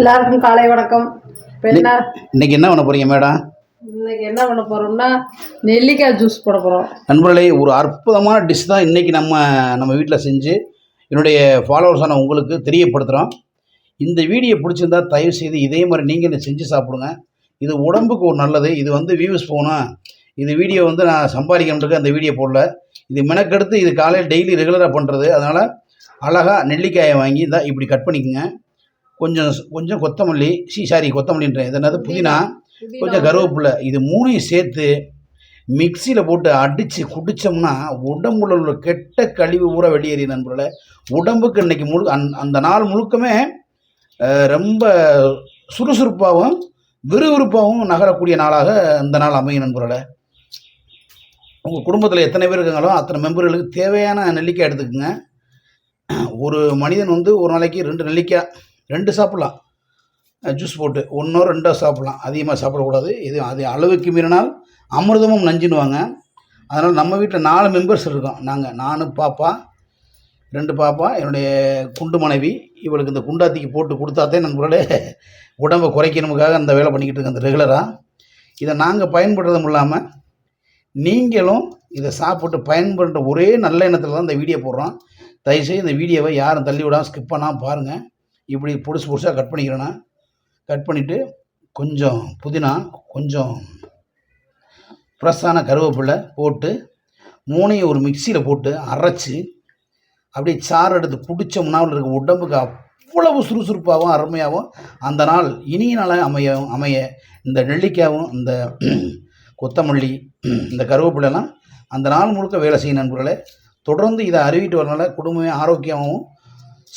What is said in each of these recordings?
எல்லாருக்கும் காலை வணக்கம். இப்போ என்ன இன்னைக்கு என்ன பண்ண போறீங்க மேடம்? இன்னைக்கு என்ன பண்ண போறோம்னா நெல்லிக்காய் ஜூஸ் போட போறோம். நண்பர்களே ஒரு அற்புதமான டிஷ் தான் இன்னைக்கு நம்ம நம்ம வீட்டில் செஞ்சு என்னுடைய ஃபாலோவர்ஸான உங்களுக்கு தெரியப்படுத்துகிறோம் இந்த வீடியோ பிடிச்சிருந்தா தயவு செய்து இதே மாதிரி நீங்கள் இதை செஞ்சு சாப்பிடுங்க. இது உடம்புக்கு ஒரு நல்லது. இது வந்து வியூஸ் போகணும். இது வீடியோ வந்து நான் சம்பாதிக்கணுன்றதுக்கு அந்த வீடியோ போடல. இது மெனக்கெடுத்து இது காலையில் டெய்லி ரெகுலராக பண்ணுறது அதனால் அழகாக நெல்லிக்காயை வாங்கி தான் இப்படி கட் பண்ணிக்கோங்க. கொஞ்சம் கொஞ்சம் கொத்தமல்லி சி சாரி கொத்தமல்லின்றேன் இது என்னது புதினா கொஞ்சம் கருவேப்பிலை இது மூணையும் சேர்த்து மிக்சியில் போட்டு அடித்து குடித்தோம்னா உடம்புல உள்ள கெட்ட கழிவு ஊற வெளியேறிய நண்பர்களே. உடம்புக்கு இன்னைக்கு முழு அந் அந்த நாள் முழுக்கமே ரொம்ப சுறுசுறுப்பாகவும் விறுவிறுப்பாகவும் நகரக்கூடிய நாளாக இந்த நாள் அமையும் நண்பர்களே. உங்கள் குடும்பத்தில் எத்தனை பேர் இருக்காங்களோ அத்தனை மெம்பர்களுக்கு தேவையான நெல்லிக்காய் எடுத்துக்கோங்க. ஒரு மனிதன் வந்து ஒரு நாளைக்கு ரெண்டு நெல்லிக்காய் ரெண்டு சாப்பிட்லாம். ஜூஸ் போட்டு ஒன்றோ ரெண்டோ சாப்பிட்லாம். அதிகமாக சாப்பிடக்கூடாது. இது அது அளவுக்கு மீறினால் அமிர்தமும் நஞ்சுன்னுவாங்க அதனால் நம்ம வீட்டில் நாலு மெம்பர்ஸ் இருக்கோம். நாங்கள் நான் பாப்பா ரெண்டு பாப்பா என்னுடைய குண்டு மனைவி. இவளுக்கு இந்த குண்டாத்திக்கு போட்டு கொடுத்தாத்தே நம்மளோட உடம்பை குறைக்கணுமுக்காக அந்த வேலை பண்ணிக்கிட்டு இருக்கேன் அந்த ரெகுலராக இதை நாங்கள் பயன்படுறதும் இல்லாமல் நீங்களும் இதை சாப்பிட்டு பயன்படுற ஒரே நல்ல எண்ணத்தில் தான் இந்த வீடியோ போடுறோம். தயவுசெய்து இந்த வீடியோவை யாரும் தள்ளி விடாமல் ஸ்கிப் பண்ணாமல் பாருங்கள் இப்படி பொடுசு பொடுசாக கட் பண்ணிக்கிறேன்னா கட் பண்ணிவிட்டு கொஞ்சம் புதினா கொஞ்சம் ஃப்ரெஷ்ஷான கருவேப்பிலை போட்டு மூணையும் ஒரு மிக்சியில் போட்டு அரைச்சி அப்படியே சாறு எடுத்து குடித்தோம்னா இருக்க உடம்புக்கு அவ்வளவு சுறுசுறுப்பாகவும் அருமையாகவும் அந்த நாள் இனிய நாளாக அமைய அமைய இந்த நெல்லிக்காயும் இந்த கொத்தமல்லி இந்த கருவேப்பிலைலாம் அந்த நாள் முழுக்க வேலை செய்யும் நண்பர்களே. தொடர்ந்து இதை அறிவிட்டு வரனால குடும்பமே ஆரோக்கியமாகவும்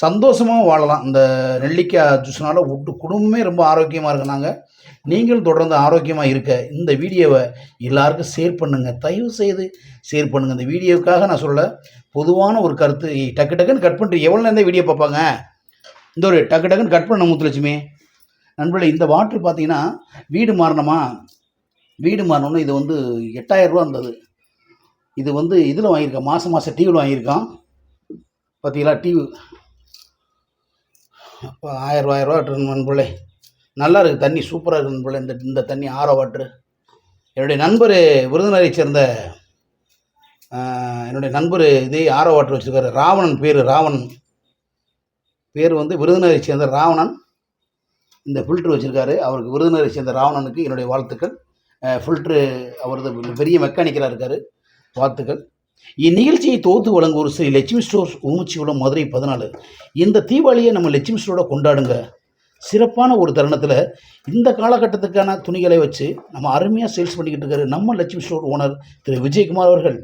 சந்தோஷமாகவும் வாழலாம். இந்த நெல்லிக்காய் ஜூஸ்னால விட்டு குடும்பமே ரொம்ப ஆரோக்கியமாக இருக்குனாங்க நீங்களும் தொடர்ந்து ஆரோக்கியமாக இருக்க இந்த வீடியோவை எல்லாருக்கும் ஷேர் பண்ணுங்கள் தயவு செய்து ஷேர் பண்ணுங்கள் இந்த வீடியோவுக்காக நான் சொல்ல பொதுவான ஒரு கருத்து. டக்கு டக்குன்னு கட் பண்ணிட்டு எவ்வளோ நேரம் வீடியோ பார்ப்பாங்க? இந்த ஒரு டக்கு டக்குன்னு கட் பண்ண முத்துலட்சுமி. நண்பர்களே இந்த வாட்ரு பார்த்தீங்கன்னா வீடு மாறணுமா வீடு மாறணும்னு இது வந்து எட்டாயிரம் ரூபா இருந்தது இது வந்து இதில் வாங்கியிருக்கேன் மாதம் மாதம் டிவியில் வாங்கியிருக்கோம். பார்த்தீங்களா? டிவி அப்போ ஆயிரம் ரூபா, ஆயிரம் ரூபா நண்பர்களே நல்லா இருக்குது தண்ணி சூப்பராக இருக்குது நண்பர்களே இந்த இந்த தண்ணி ஆரோ வாட்ரு என்னுடைய நண்பர் விருதுநகரை சேர்ந்த என்னுடைய நண்பர் இதே ஆரோ வாட்டர் வச்சுருக்காரு. ராவணன் பேர் ராவணன். பேர் வந்து விருதுநகரை சேர்ந்த ராவணன். இந்த ஃபில்ட்ரு வச்சுருக்காரு. அவருக்கு விருதுநகரை சேர்ந்த ராவணனுக்கு என்னுடைய வாழ்த்துக்கள். ஃபில்ட்ரு அவரது பெரிய மெக்கானிக்கலாக இருக்கார். வாழ்த்துக்கள். இந்நிகழ்ச்சியை தொகுத்து வழங்குவோர் ஸ்ரீ லட்சுமி ஸ்டோர்ஸ் ஊமுச்சிகுளம் மதுரை பதினாலு. இந்த தீபாவளியை நம்ம லட்சுமி ஸ்டோரோட கொண்டாடுங்க. சிறப்பான ஒரு தருணத்தில் இந்த காலகட்டத்துக்கான துணிகளை வச்சு நம்ம அருமையாக சேல்ஸ் பண்ணிக்கிட்டு இருக்காரு நம்ம லட்சுமி ஸ்டோர் ஓனர் திரு விஜயகுமார் அவர்கள்.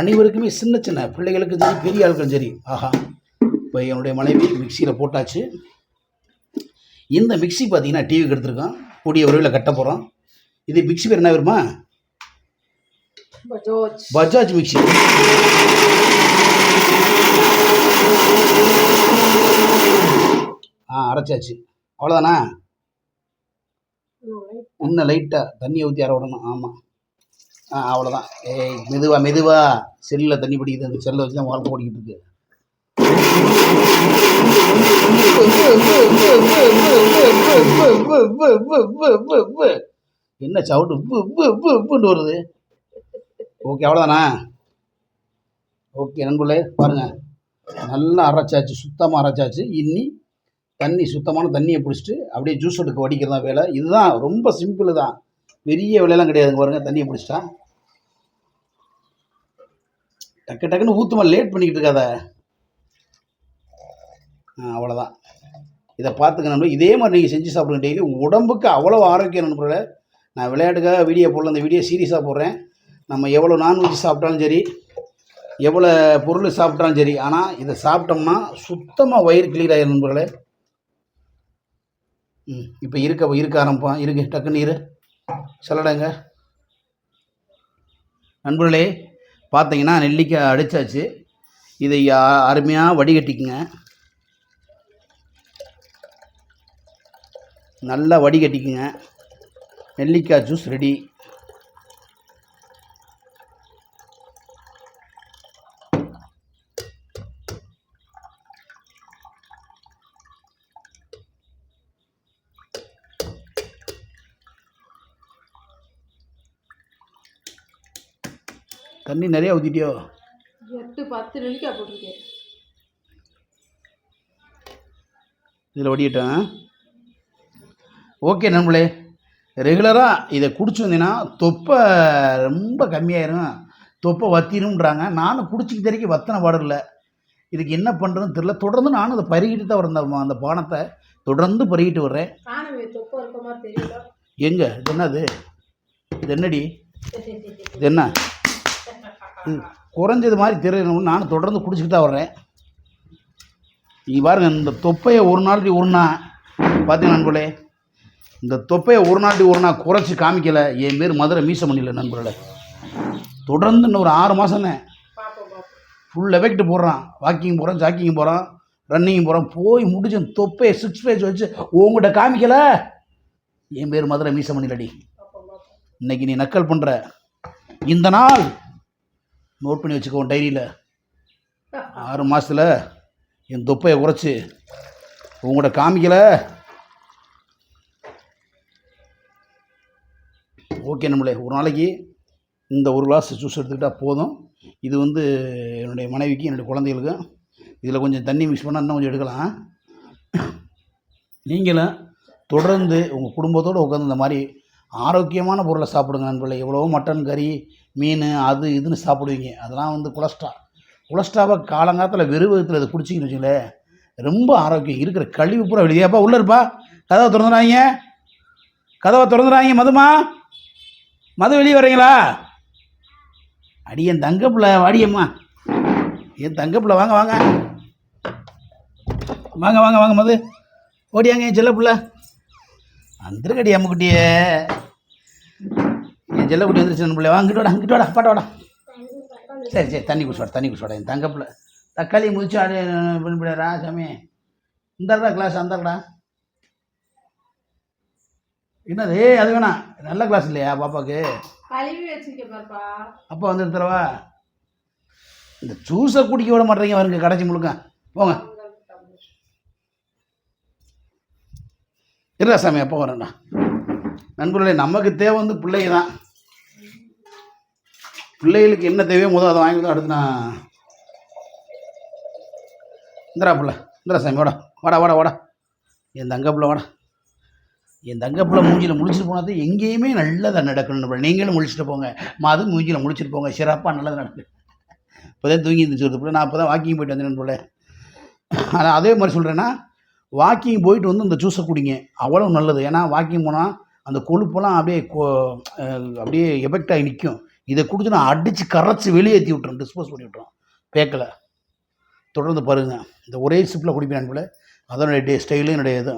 அனைவருக்குமே சின்ன சின்ன பிள்ளைகளுக்கும் சரி பெரிய ஆளுக்கும் சரி ஆஹா இப்போ என்னுடைய மனைவி மிக்சியில் போட்டாச்சு. இந்த மிக்ஸி பார்த்தீங்கன்னா டிவிக்கு எடுத்திருக்கோம் கூடிய உறவில் கட்ட போகிறோம் இது மிக்ஸி பேர் என்ன வருமா பஜோஜ் மிக்ஸி ஆ அரைச்சாச்சு அவ்வளோதானா இன்னும் லைட்டாக தண்ணியை ஊற்றி அரை விடணும் ஆமாம் ஆ அவ்வளோதான் ஏய் மெதுவா மெதுவா செல்லில் தண்ணி பிடிக்குது அந்த செல்லை வச்சு தான் வாழ்க்கை ஓடிக்கிட்டு இருக்கு என்ன சவுண்டு வருது ஓகே அவ்வளோதானா ஓகே நண்பர்களே பாருங்கள் நல்லா அரைச்சாச்சு சுத்தமாக அரைச்சாச்சு. இன்னி தண்ணி சுத்தமான தண்ணியை பிடிச்சிட்டு அப்படியே ஜூஸ் எடுக்க வடிக்கிறது தான் வேலை. இதுதான் ரொம்ப சிம்பிள் தான். பெரிய வேலையெல்லாம் கிடையாதுங்க பாருங்க தண்ணியை பிடிச்சிட்டா. டக்கு டக்குன்னு ஊற்றுமா லேட் பண்ணிக்கிட்டு இருக்காத. ஆ அவ்வளோதான் இதை பார்த்துக்க நண்பர் இதே மாதிரி நீங்கள் செஞ்சு சாப்பிடுங்க டெய்லி உடம்புக்கு அவ்வளோ ஆரோக்கியம் நண்பர்களே. நான் விளையாட்டுக்காக வீடியோ போடல அந்த வீடியோ சீரியஸாக போடுறேன். நம்ம எவ்வளோ நான்வெஜ் சாப்பிட்டாலும் சரி எவ்வளோ பொருள் சாப்பிட்டாலும் சரி ஆனால் இதை சாப்பிட்டோம்னா சுத்தமாக வயிறு கிளியர் ஆயிரும் நண்பர்களே. ம் இப்போ இருக்க இருக்க ஆரம்பிப்பான் இருக்கு டக்குன்னு இரு. சொல்லடங்க நண்பர்களே பார்த்தீங்கன்னா நெல்லிக்காய் அடித்தாச்சு இதை அருமையாக வடிகட்டிக்குங்க. நல்லா வடிகட்டிக்குங்க. நெல்லிக்காய் ஜூஸ் ரெடி தண்ணி நிறையா ஊற்றிட்டியோ எட்டு பத்து நெல்லிக்காய் போட்டிருக்கேன். இதில் வடியிட்டேன் ஓகே நண்பர்களே ரெகுலராக இதை குடிச்சு வந்தீங்கன்னா தொப்பை ரொம்ப கம்மியாயிரும். தொப்பை வத்திரும்ன்றாங்க. நானும் குடிச்சிக்கிட்டு வரைக்கும் வத்தின பாடு இல்லை. இதுக்கு என்ன பண்ணுறதுன்னு தெரியல. தொடர்ந்து நானும் அதை பருகிட்டு தான் வரேன் அந்த- பானத்தை. தொடர்ந்து பருகிட்டு வர்றேன். எங்கே? இது என்னது? இது என்னடி? இது என்ன? குறைஞ்சது மாதிரி தெரியணும்னு நானும் தொடர்ந்து குடிச்சிக்கிட்டு தான் வர்றேன். நீ பாருங்க இந்த தொப்பையை ஒரு நாளைக்கு ஒரு பார்த்தீங்க நண்பர்களே? இந்த தொப்பையை ஒரு நாளைக்கு ஒரு நாள் குறைச்சி காமிக்கலை. என் பேர் மதுரை மீச மணியில் நண்பர்களே. தொடர்ந்து இன்னும் ஒரு ஆறு மாதம்னே ஃபுல் எஃபெக்ட் போடுறான் வாக்கிங் போகிறான் ஜாக்கிங் போகிறான் ரன்னிங் போகிறான் போய் முடிச்சு தொப்பையை சிக்ஸ் பேஜ் வச்சு உங்கள்கிட்ட காமிக்கலை. என் பேர் மதுரை மீசமணிலடி இன்னைக்கு நீ நக்கல் பண்ணுற இந்த நாள் நோட் பண்ணி வச்சுக்கோ டைரியில். ஆறு மாதத்தில் என் தொப்பையை குறைச்சி உங்கள்கிட்ட காமிக்கல. ஓகே நம்மளே ஒரு நாளைக்கு இந்த ஒரு கிளாஸ் ஜூஸ் எடுத்துக்கிட்டால் போதும். இது வந்து என்னுடைய மனைவிக்கு என்னுடைய குழந்தைகளுக்கும். இதில் கொஞ்சம் தண்ணி மிக்ஸ் பண்ணால் இன்னும் கொஞ்சம் எடுக்கலாம். நீங்களும் தொடர்ந்து உங்கள் குடும்பத்தோடு உட்காந்து இந்த மாதிரி ஆரோக்கியமான பொருளை சாப்பிடுங்க நண்பர்களே. எவ்வளவோ மட்டன் கறி மீன் அது இதுன்னு சாப்பிடுவீங்க. அதெல்லாம் வந்து கொலஸ்ட்ரா கொலஸ்ட்ராவை காலங்காலத்தில் வெறுவகத்தில் அதை குடிச்சிங்கன்னு வச்சுங்களேன் ரொம்ப ஆரோக்கியம். இருக்கிற கழிவு பூரா வெளியேப்பா உள்ளே இருப்பா. கதவை திறந்துடாங்க கதவை திறந்துடாங்க மதுமா. மது வெளியே வரீங்களா? அடி தங்கப்பில் தங்கப்பிள்ள வாடியம்மா என் தங்கப்பில் வாங்க வாங்க. வாங்க வாங்க வாங்க மது. ஓடியாங்க என் செல்ல பிள்ளை வந்துருக்கடி அம்முக்குட்டியே. என் செல்லக்குட்டி வந்துருச்சு நம்ம பிள்ளை. வாங்க இங்கிட்டு வாடா இங்கிட்டு வாடா பாட்ட வாடா. சரி சரி தண்ணி குடிச்சு தண்ணி குடிச்சு என் தங்கப்பில் தக்காளி முடிச்சு ஆடு பண்ணிவிடாரா சாமி. இந்தாடா கிளாஸ் அந்தாடா என்னது? ஏய் அது வேணாம். நல்ல கிளாஸ் இல்லையா பாப்பாவுக்கு? அப்பா வந்து தரவா இந்த ஜூஸை குடிக்க விட மாட்டேங்க வருங்க கடைச்சி முழுக்க. போங்க. இருடா சாமி அப்போ வரேன்டா. நண்பர்களே நமக்கு தேவை வந்து பிள்ளைங்க தான். பிள்ளைகளுக்கு என்ன தேவையோ முதல் அதை வாங்கி அடுத்து நான் இந்திரா பிள்ளை இந்திரா சாமி வாடா வாடா வாடா வாடா. என் தங்க பிள்ளை வாடா. என் தங்க பிள்ளை மூஞ்சியில் முழிச்சிட்டு போனது எங்கேயுமே நல்லதாக நடக்கணும் நண்பர்களே. நீங்களும் முழிச்சிட்டு போங்க. மாதும் மூஞ்சியில் முழிச்சிட்டு போங்க. சிறப்பாக நல்லது நடக்கு. இப்போ தான் தூங்கி இருந்துச்சு ஒரு பிள்ளை. நான் இப்போ தான் வாக்கிங் போயிட்டு வந்தேன் பிள்ளை ஆனால் அதே மாதிரி சொல்கிறேன்னா வாக்கிங் போயிட்டு வந்து இந்த ஜூஸை குடிங்க. அவ்வளோ நல்லது. ஏன்னா வாக்கிங் போனால் அந்த கொழுப்பெல்லாம் அப்படியே கொ- அப்படியே எஃபெக்ட் ஆகி நிற்கும் இதை குடிச்சு நான் அடித்து கரைச்சி வெளியேற்றி விட்டுறேன் டிஸ்போஸ் பண்ணி விட்டுறோம் பேக்கில். தொடர்ந்து பாருங்கள் இந்த ஒரே சிப்பில் குடிப்பேன் நண்பர்களே அதனுடைய டே ஸ்டைலு என்னுடைய இது.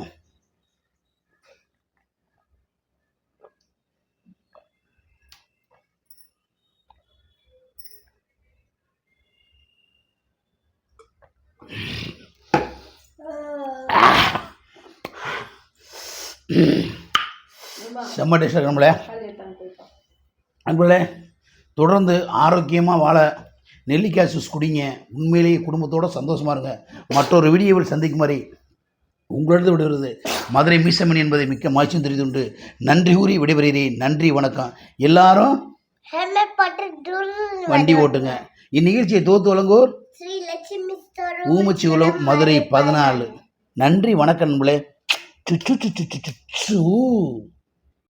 செம்ம டேஸ்டாக நம்மளே அன்புகளே தொடர்ந்து ஆரோக்கியமாக வாழ நெல்லிக்காய் ஜூஸ் குடிங்க. உண்மையிலேயே குடும்பத்தோட சந்தோஷமாக இருங்க. மற்றொரு வீடியோவில் சந்திக்கும் மாதிரி உங்களது விடுகிறது மதுரை மீசமணி என்பதை மிக்க மாய்ச்சும் தெரிந்துண்டு நன்றி கூறி விடைபெறுகிறேன். நன்றி வணக்கம். எல்லாரும் வண்டி ஓட்டுங்க. இந்நிகழ்ச்சியை தோத்து வழங்குவோர் ஊமச்சி உலகம் மதுரை பதினாலு. நன்றி வணக்கம் நண்பர்களே. சுச்சு சுச்சு சுச்சு